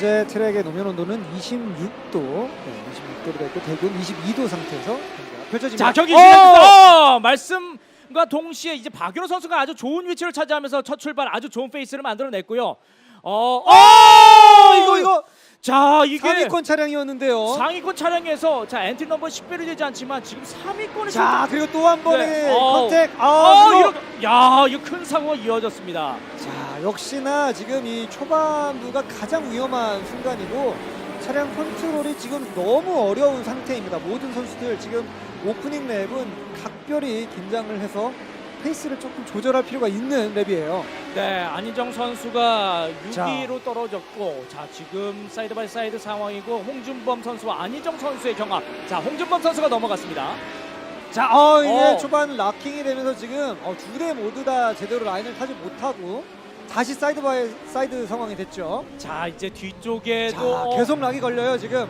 현재 트랙의 노면 온도는 26도, 네, 26도로 됐고 대기온 22도 상태에서 경기가 펼쳐집니다. 자 경기 어! 시작합니다. 어! 말씀과 동시에 이제 박윤호 선수가 아주 좋은 위치를 차지하면서 첫 출발 아주 좋은 페이스를 만들어냈고요. 어, 어! 이거 이거 자 이게 상위권 차량이었는데요. 상위권 차량에서 자 엔트리 넘버 10배로 되지 않지만 지금 3위권에 자 그리고 또 한 번의 네. 어우. 컨택. 아, 어, 그리고 이렇게 야 이거 큰 사고가 이어졌습니다. 자 역시나 지금 이 초반부가 가장 위험한 순간이고 차량 컨트롤이 지금 너무 어려운 상태입니다. 모든 선수들 지금 오프닝 랩은 각별히 긴장을 해서 페이스를 조금 조절할 필요가 있는 랩이에요. 네 안희정 선수가 자. 6위로 떨어졌고 자 지금 사이드 바이 사이드 상황이고 홍준범 선수와 안희정 선수의 경합. 자 홍준범 선수가 넘어갔습니다. 자, 어, 이제 어. 초반 락킹이 되면서 지금 어, 두 대 모두 다 제대로 라인을 타지 못하고 다시 사이드 바이 사이드 상황이 됐죠. 자 이제 자, 뒤쪽에도 계속 락이 걸려요 지금.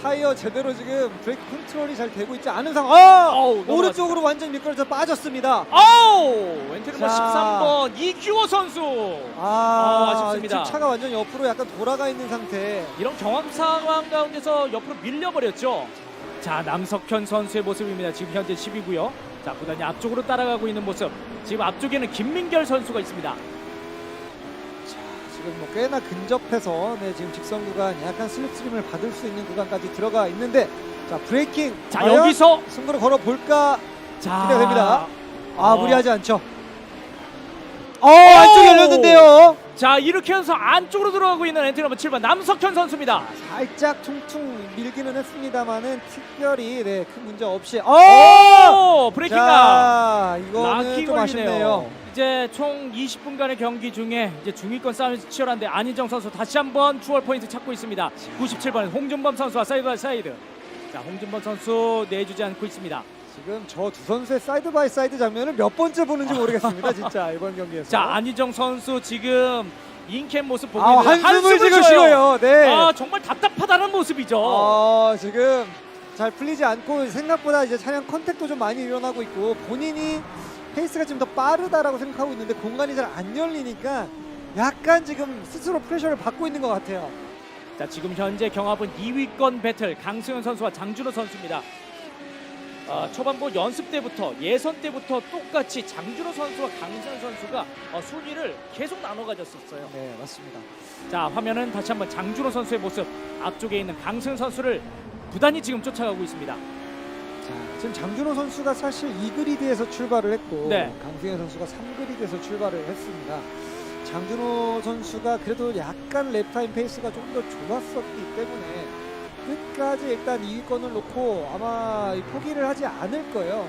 타이어 제대로 지금 브레이크 컨트롤이 잘 되고 있지 않은 상황. 아! 어우, 오른쪽으로 완전 미끄러져 빠졌습니다. 아우 엔트리 넘버 자. 13번 이규호 선수. 아, 아 쉽습니다. 지금 차가 완전 옆으로 약간 돌아가 있는 상태. 이런 경험 상황 가운데서 옆으로 밀려버렸죠. 자 남석현 선수의 모습입니다. 지금 현재 10위고요. 자 부단히 앞쪽으로 따라가고 있는 모습. 지금 앞쪽에는 김민결 선수가 있습니다. 자, 지금 뭐 꽤나 근접해서 네, 지금 직선 구간 약간 슬립스림을 받을 수 있는 구간까지 들어가 있는데 자 브레이킹 자 과연 여기서 승부를 걸어 볼까? 자 기대가 됩니다. 아 어. 무리하지 않죠. 어 안쪽에 열렸는데요. 자 이렇게 해서 안쪽으로 들어가고 있는 엔트리 넘버 7번 남석현 선수입니다. 살짝 퉁퉁 밀기는 했습니다만은 특별히 네, 큰 문제 없이. 어! 오 브레이킹가. 자 이거는 좀 아쉽네요. 이제 총 20분간의 경기 중에 이제 중위권 싸움이 치열한데 안희정 선수 다시 한번 추월 포인트 찾고 있습니다. 97번 홍준범 선수와 사이드 바이 사이드. 자 홍준범 선수 내주지 않고 있습니다. 지금 저 두 선수의 사이드 바이 사이드 장면을 몇 번째 보는지 모르겠습니다. 진짜 이번 경기에서. 자 안희정 선수 지금 인캠 모습 보고 아, 있는데 한숨을 지금 쉬어요. 쉬어요. 네. 아 정말 답답하다는 모습이죠. 어, 지금 잘 풀리지 않고 생각보다 이제 차량 컨택도 좀 많이 일어나고 있고 본인이 페이스가 좀 더 빠르다라고 생각하고 있는데 공간이 잘 안 열리니까 약간 지금 스스로 프레셔를 받고 있는 것 같아요. 자 지금 현재 경합은 2위권 배틀 강수현 선수와 장준호 선수입니다. 어, 초반부 연습 때부터 예선 때부터 똑같이 장준호 선수와 강수현 선수가 어, 순위를 계속 나눠 가졌었어요. 네, 맞습니다. 자 화면은 다시 한번 장준호 선수의 모습 앞쪽에 있는 강수현 선수를 부단히 지금 쫓아가고 있습니다. 자, 지금 장준호 선수가 사실 2그리드에서 출발을 했고 네. 강승현 선수가 3그리드에서 출발을 했습니다. 장준호 선수가 그래도 약간 랩타임 페이스가 좀더 좋았었기 때문에 끝까지 일단 2위권을 놓고 아마 포기를 하지 않을 거예요.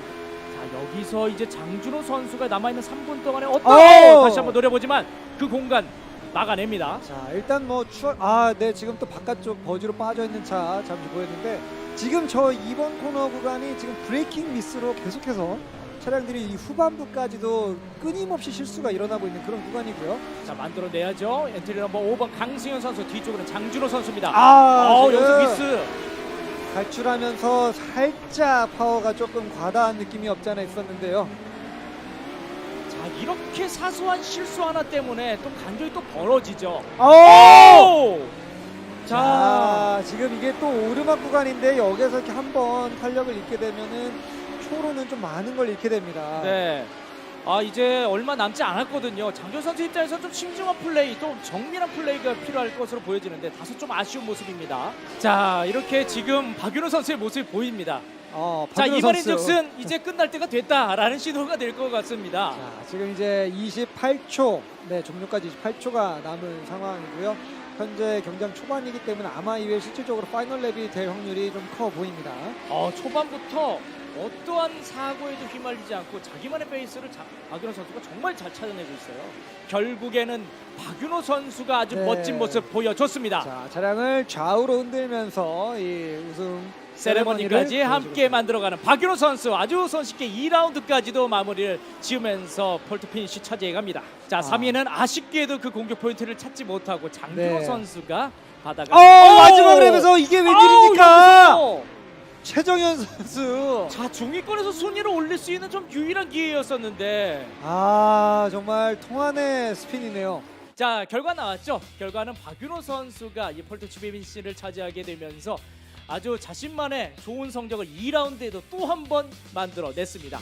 자 여기서 이제 장준호 선수가 남아있는 3분 동안에 어떤 오! 다시 한번 노려보지만 그 공간 막아냅니다. 자 일단 뭐 추월 아네 지금 또 바깥쪽 버지로 빠져 있는 차 잠시 보였는데 지금 저 이번 코너 구간이 지금 브레이킹 미스로 계속해서 차량들이 이 후반부까지도 끊임없이 실수가 일어나고 있는 그런 구간이고요. 자 만들어내야죠. 엔트리 넘버 5번 강승현 선수 뒤쪽으로는 장준호 선수입니다. 아 어, 지금 여기서 미스. 갈출하면서 살짝 파워가 조금 과다한 느낌이 없지 않아 있었는데요. 자 이렇게 사소한 실수 하나 때문에 또 간격이 또 벌어지죠. 오! 오! 자, 자 지금 이게 또 오르막 구간인데 여기서 이렇게 한번 탄력을 잃게 되면은 초로는 좀 많은 걸 잃게 됩니다. 네. 아 이제 얼마 남지 않았거든요. 장준 선수 입장에서 좀 신중한 플레이, 또 정밀한 플레이가 필요할 것으로 보여지는데 다소 좀 아쉬운 모습입니다. 자 이렇게 지금 박윤호 선수의 모습이 보입니다. 어, 자 이번. 인즉슨 이제 끝날 때가 됐다라는 신호가 될 것 같습니다. 자, 지금 이제 28초, 네, 종료까지 28초가 남은 상황이고요. 현재 경장 초반이기 때문에 아마 이외에 실질적으로 파이널 랩이 될 확률이 좀 커 보입니다. 어, 초반부터 어떠한 사고에도 휘말리지 않고 자기만의 베이스를 자, 박윤호 선수가 정말 잘 찾아내고 있어요. 결국에는 박윤호 선수가 아주 네. 멋진 모습 보여줬습니다. 자, 차량을 좌우로 흔들면서 이 우승 세레머니까지 함께 만들어가는 박윤호 선수 아주 손쉽게 2라운드까지도 마무리를 지으면서 폴트 피니시 차지해갑니다. 자, 아. 3위는 아쉽게도 그 공격 포인트를 찾지 못하고 장준호 네. 선수가 받아가. 어, 마지막 랩에서 이게 웬일입니까? 최정현 선수. 자, 중위권에서 순위를 올릴 수 있는 좀 유일한 기회였었는데 아, 정말 통안의 스핀이네요. 자 결과 나왔죠. 결과는 박윤호 선수가 이 폴토치 비민시를 차지하게 되면서 아주 자신만의 좋은 성적을 2라운드에도 또 한 번 만들어냈습니다.